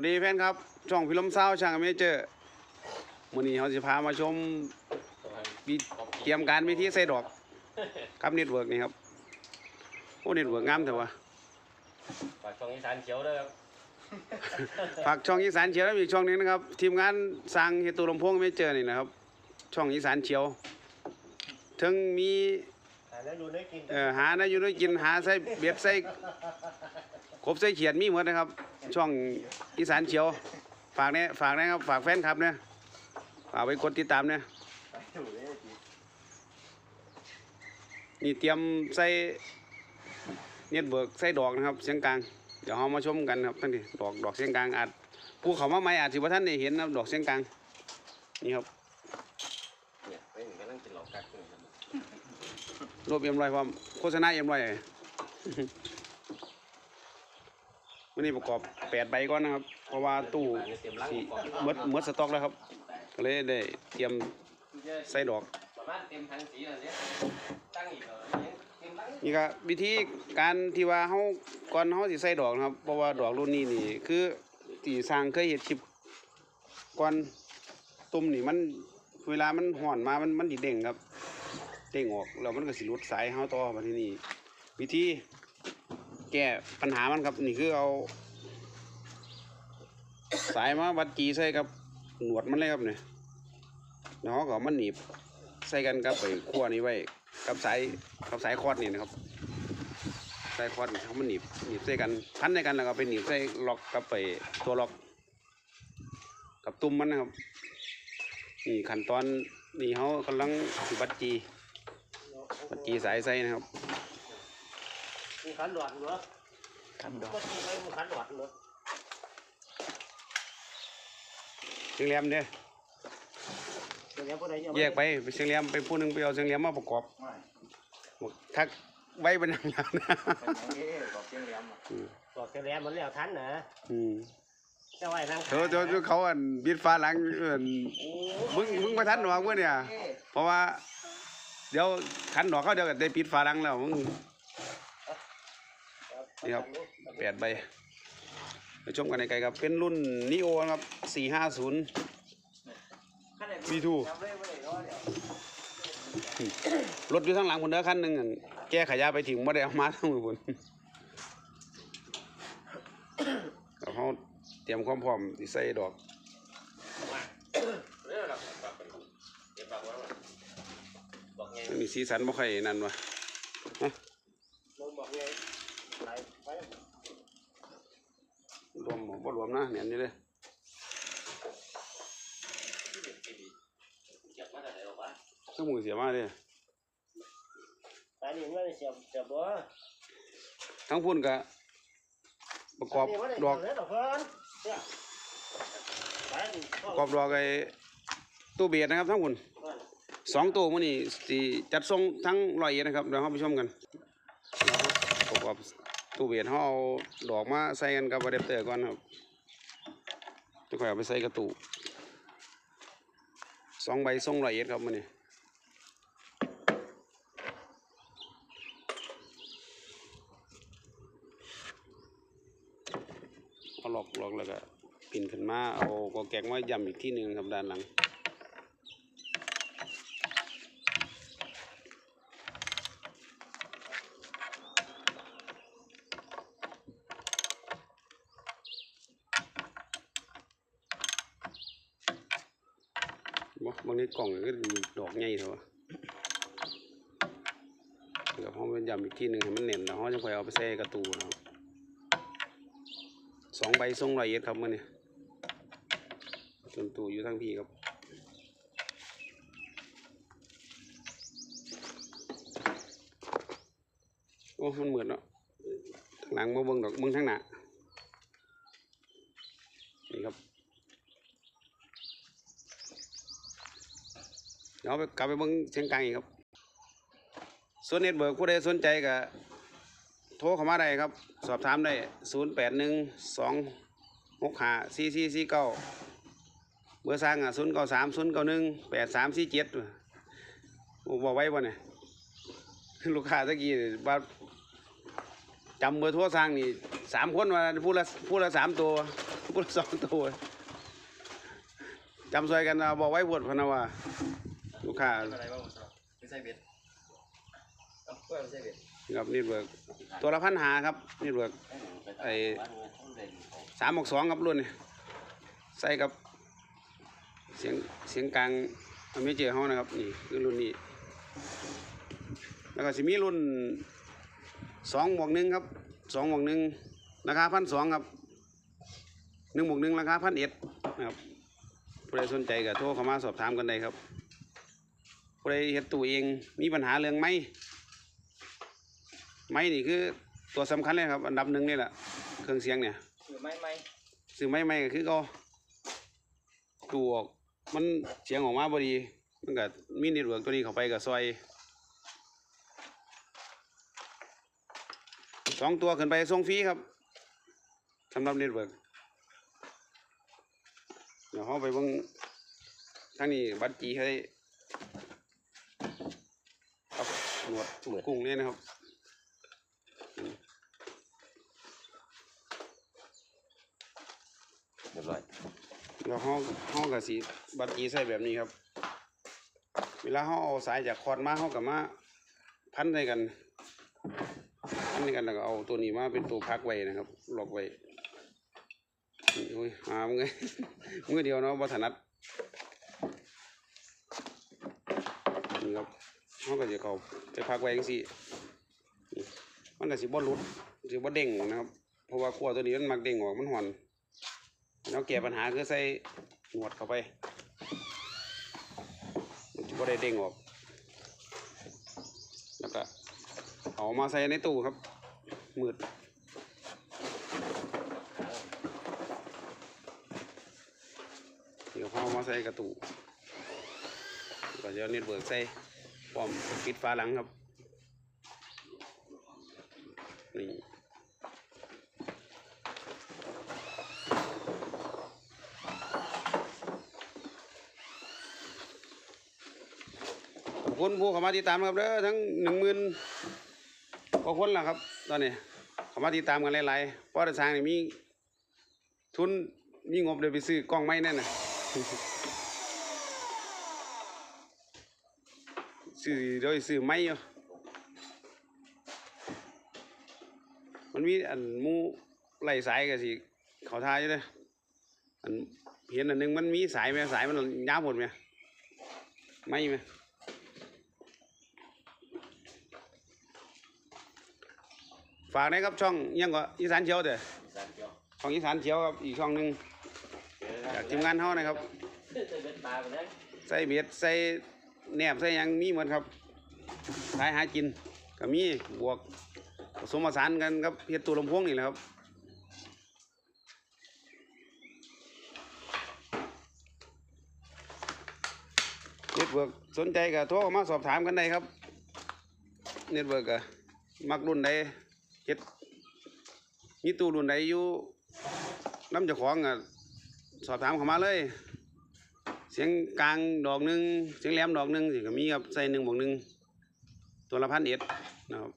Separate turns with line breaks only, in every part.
วัสดีแฟนครับ ช่องพิลมเศร้าช่างอเมเจอร์วันนี้เขาจะพามาชมวิเตรียมการวิธีใส่ดอกครับเน็ตเวิร์กนี่ครับโอ้เน็ตเวิร์กงามแต่ว่า
ฝากช่องอีสานเขียวด้วยครับ
ฝากช่องอีสานเชียวแล้วอีกช่องหนึงนะครับ ทีมงานสร้างเฮตุลำโพงอเมเจอร์นี่นะครับ ช่องอีสานเชียวถึงมี
หาแล้วอยู่ได้กิน
เอ่อหาได้อยู่ได้กินหาใส่เบ็ดใส่ก บใส่เขียดมีหมดนะครับ ช่องอีสานเชียว ฝากเนี่ยฝากนะครับ ฝากแฟนครับเนี่ยฝากไปกดติดตามเนี่ย
อยู่ได้กิน
นี่เตรียมใส่เน็ตเวิร์กใส่ดอกนะครับ เสียงกลาง เดี๋ยวเรามาชมกันครับท่านที่ดอกดอกเสียงกลางอาจผู้เขามาใหม่อาจสิว่าท่านได้เห็นนะครับดอกเสียงกลางนี่ครับ
เนี่ยไปหนึ่งกำลังกินเหล้ากัดอยู่ครับ
รวบเอ็มรอยพร้อมโฆษณาเอ็มรอย วันนี้ประกอบแปดใบก่อนนะครับ เพราะว่าตู้
บ้านนี่เมหลัง
ที่
ก่อน
หมดหมดสต็อกแล้วครับ ก็เลยได้เตรียมใส่ดอก
นี่ยตั้งอีกเหรอยังเต็มหลัง
นี่ก็วิธีการที่ว่าเฮาก่อนเฮาสิใส่ดอกนะครับ เพราะว่าดอกรุ่นนี้นี่คือที่สร้างเคยเฮ็ดคลิปก่อนตุ่มนี่มันเวลามันห่อนมา มันมันสิเด้งครับ เด้งออกแล้วมันก็สิลุดสายเฮาต่อมาที่นี่วิธี แก้ปัญหามันครับ นี่คือเอา สายมาวัดจีใส่กับ หนวดมันเลยครับเนี่ยแล้วเขาก็มันหนีบใส่กันกับไปขั้วนี้ไว้กับสายกับสายคอดนี่นะครับสายคอดนี่เขามันหนีบหนีบใส่กันพันในกันแล้วก็ไปหนีบใส่ล็อกกับไปตัวล็อก กับตุ้มมันนะครับนี่ขั้นตอนนี่เขากำลังบัดจีบัดจีสายใส่นะครับ
มีขันหลอดเหรอ
ขั้นดอก
ก็มีไปมีขันหลอดเหรอ
เชียงแหลมเนี่ย
เดี๋ยวพวกไหนจะ
แยกไปไปเชียงแหลมไปผู้หนึงไปเอาเชียงแหลมมาประกอบบอกทักไว้เป็นอย่างนั้นนะ
บอกเชียงแหลมมันแล้วทันนะ
อืม
จะไหวนั่ง
เดี๋ยวเดี๋ยวเดี๋ยวเขาอันบิดฟ้าหลังเอิ้นมึงมึงมาทันหรอกเมื่อเนี่ย เพราะว่า เดี๋ยวขันดอกเขาเดี๋ยวก็ได้ปิดฝาหลังแล้วมึง นี่ครับแปดใบไปชมกันในไกลครับ เป็นรุ่นนิโอครับสี่ห้าศูนย์ V2 รถอยู่ข้างหลังคนเด้อคันหนึ่งอั่นแก้ขายาไปถึงไม่ได้เอามาทั้งมือคนแล้วเขาเตรียมความพร้อมสิใส่ดอก
บอกไง
มันมีสีสันบ่ค่อยนั่นวะ
ลงบอกไงไหลไป
ร วมบ่บ่รวมนะเนี่ยนี่เลย
เก็บมาแต่ไหนหรอวะ
ซึ่งมือเสียมากเลย
ตอนนี้ไม่ได้เสียบเสียบบ่
ทั้งพุ่นก็ประกอบดอก
ดอกเพิ่นเนี่ยไปดิ
ประกอบดอกไอ้ตู้เบียดนะครับทั้งพุ่นสองตู้มื้อนี้สิจัดส่งทั้งร้อยเอ็ดนะครับเดี๋ยวเราไปชมกันประกอบตู้เบียดเขาเอาดอกมาใส่กันกับอะแดปเตอร์ก่อนครับ จะค่อยเอาไปใส่กระตูสองใบสองละเอียดครับมันนี่เอาหลอกหลอกแล้วก็ปิ่นขึ้นมา เอากอแกงไว้ยำอีกที่หนึ่งครับด้านหลัง บางทีกล่องก็ดอกใหญ่เถอะเดี๋ยวเขาไปยำอีกทีหนึ่งให้มันเน่นแล้วเขาจะค่อยเอาไปใส่กระตูนะครับสองใบทรงร้อยเอ็ดครับมื่อนี้ต้นตูอยู่ทั้งพี่ครับโอ้มันเหมือนเนาะทางหลังมาเบิ่งดอกเบิ่งทางหน้านี่ครับ เดี๋ยวไปกลับไปเบิ่งเชียงกลางอีกครับ ส่วนเน็ตเบิร์กผู้ใดสนใจก็โทรเข้ามาได้ครับ สอบถามได้ศูนย์แปดหนึ่งสองหกห้าสี่สี่สี่เก้าเบอร์สร้างอะศูนย์เก้าสามศูนย์เก้าหนึ่งแปดสามสี่เจ็ดบอกไว้ป่ะเนี่ยลูกค้าตะกี้ว่าจำเบอร์โทรสร้างนี่สามคนว่าพูดละพูดละสามตัวพูดละสองตัวจำซอยกันเอาบอกไว้บวดพนะว่า ค้า
อะไรบ้างผมไม่ใช่เบ็ดเอ้าเพื่อนไม่ใช่เบ็ด
ครับนี่เบิกตัวละพันหาครับนี่เบิกไอ้สามหกสองครับรุ่นนี่ใส่กับเสียงเสียงกลางอเมเจอร์เฮานะครับนี่คือรุ่นนี้ แล้วก็สิมีรุ่นสองบวกหนึ่งครับสองบวกหนึ่งราคาพันสองครับหนึ่งบวกหนึ่งราคาพันเอ็ดนะครับผู้ใดสนใจก็โทรเข้ามาสอบถามกันได้ครับ ผู้ใดเฮ็ดตู้เองมีปัญหาเรื่องไม้ไม้นี่คือตัวสำคัญเลยครับ อันดับหนึ่งนี่แหละเครื่องเสียงเนี่ย
คือไม่ไม่
ซื้อไม้ไม้ก็คือก็ตู้ออกมันเสียงออกมาพอดี มันก็มีเน็ตเวิร์กตัวนี้เข้าไปกับซอยสองตัวขึ้นไปส่งฟรีครับสำหรับเน็ตเวิร์กเดี๋ยวเขาไปเบิ่งทางนี้บัตรจีให้ครับ หนวดกุ้งเนี่ยนะครับ
เรียบร้อย
แล้วเขาเขากับสีบัตรจีใส่แบบนี้ครับ เวลาเขาเอาสายจากคอร์ดมาเขากับมาพันใส่กันพันใส่กันแล้วก็เอาตัวนี้มาเป็นตัวพักไว้นะครับล็อกไว้นี่โอ้ยหามึงไงมือเดียวเนาะบัถนัดนี่ครับ เขาก็จะเขาไปพักไว้จังซี่มันก็สิบ่หลุดสิบ่เด้งนะครับ เพราะว่าขั้วตัวนี้มันมักเด้งออกมันห่อนแล้วแก้ปัญหาคือใส่หนวดเข้าไปมันจะบ่ได้เด้งออก แล้วก็เอามาใส่ในตู้ครับ มืดเดี๋ยวเขาเอมาใส่กระตู้ก็จะเน็ตเบิร์กใส่ อมปิดฝาหลังครับ นี่คุณผู้เข้ามาติดตามครับเด้อทั้งหนึ่งหมื่นกว่าคนแล้วครับ ตอนนี้เข้ามาติดตามกันหลายๆเพราะทางนี่มีทุนมีงบเลยไปซื้อกล้องไม้แน่น่ะ ซื้อโดยซื้อไม้อยู่มันมีอันหมูไหลสายกันสิเขาทายอยู่เลยอันเห็นอันหนึงมันมีสายไหมสายมันยาวหมดไหมไม่ไหมฝากนะครับช่องอิหยังก็อีสานเชียวเด้อ
สามเดียว
ช่องอีสานเชียวครับอีกช่องหนึ่งจากทีมงานเฮานะครับ
เดินเบ็ดปลาไปเลย
ใส่เบ็ดใส่ แหนบใส่ยังมีหมดครับขายหากินก็มีบวกผสมผสานกันครับเฮ็ดตัวลำโพงนี่แหละครับเน็ตเวิร์กสนใจก็โทรเข้ามาสอบถามกันได้ครับ เน็ตเวิร์กอะมักรุ่นใดเฮ็ดมีตู้รุ่นใดอยู่น้ำเจ้าของอะสอบถามเข้ามาเลย สียงกลางดอกหนึ่งเสียงแหลมดอกหนึ่งสิก็มีครับใส่หนึ่งบวกหนึ่งตัวละพันเอ็ดนะครับ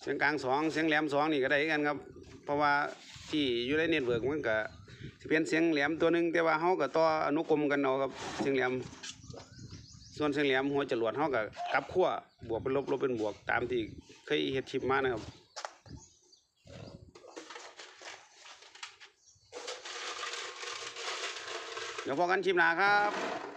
เสียงกลางสองเสียงแหลมสองนี่ก็ได้กันครับ เพราะว่าที่อยู่ในเน็ตเวิร์กมันก็สิเป็นเสียงแหลมตัวหนึ่งแต่ว่าเขาก็ต่ออนุกรมกันเอาครับเสียงแหลม ส่วนเสียงแหลมหัวจรวดเขาก็กลับขั้วบวกเป็นลบลบเป็นบวกตามที่เคยเฮ็ดชิปมานะครับ ดี๋ยวพอกันชิมหนาครับ